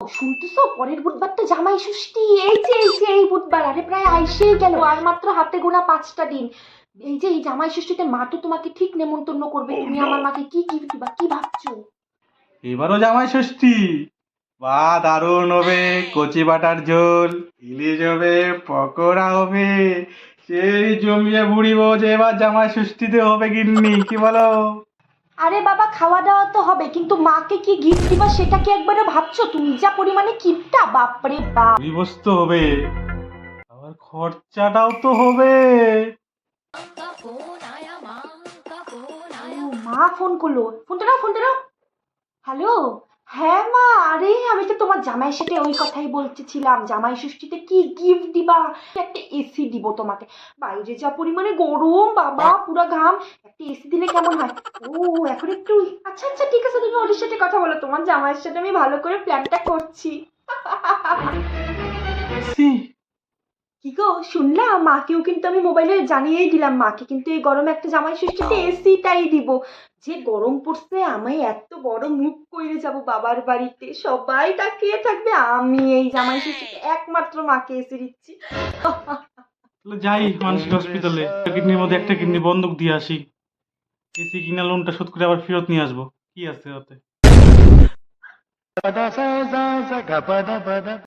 শুনতেছো? পরের বুধবার তো জামাই ষষ্ঠী। এই যে এই যে এই বুধবার। আরে প্রায় আইসেই গেল। আর মাত্র হাতে গোনা পাঁচটা দিন। এই যে এই জামাই ষষ্ঠীতে মা তো তোমাকে ঠিক নেমন্তন্ন করবে। তুমি আমার মাকে কি দিবা কি ভাবছ? এবারও জামাই ষষ্ঠী। বা দারুণ হবে। কচি বাটার ঝোল ইলিশ হবে পকোড়া হবে। সেই জমিয়ে বুড়িব যে এবার জামাই ষষ্ঠীতে হবে গিন্নি। কি বলো? আরে বাবা খাওয়া দাওয়া তো হবে কিন্তু মাকে কি গিফট দিবা সেটা কি একবারে ভাবছ? তুমি যা পরিমাণে কিপটা বাপরে বাপ। বিবস্ত হবে। আবার খরচাটাও তো হবে। মা ফোন করল। ফোনটা নাও ফোনটা নাও। হ্যালো হ্যাঁ মা, আরে আমি তো তোমার জামাইয়ের সাথে ওই কথাই বলতেছিলাম। জামাই ষষ্ঠীতে কি গিফট দিবা? একটা এসি দিব তোমাকে। বাইরে যা পরিমাণে গরম, বাবা, পুরো ঘাম। একটা এসি দিলে কেমন হয়? ও, এখন একটু আচ্ছা আচ্ছা ঠিক আছে, তুমি ওদের সাথে কথা বলো। তোমার জামাইয়ের সাথে আমি ভালো করে প্ল্যানটা করছি। কি গো শুনলাম মাকেও কিন্তু আমি মোবাইলে জানিয়েই দিলাম। মাকে কিন্তু এই গরমে একটা জামাই ষষ্ঠীতে এসিটাই দিব। যে গরম পড়ছে আমি এত বড় মুখ করে যাব বাবার বাড়িতে। সবাই তাকিয়ে থাকবে আমি এই জামাই ষষ্ঠীতে একমাত্র মাকে এসে দিচ্ছি। যাই মানসিক হসপিটালে কিডনির মধ্যে একটা কিডনি বন্ধক দিয়ে আসি। এসি কিনা লোনটা শোধ করে আবার ফেরত নিয়ে আসব। কি আছে ওতে?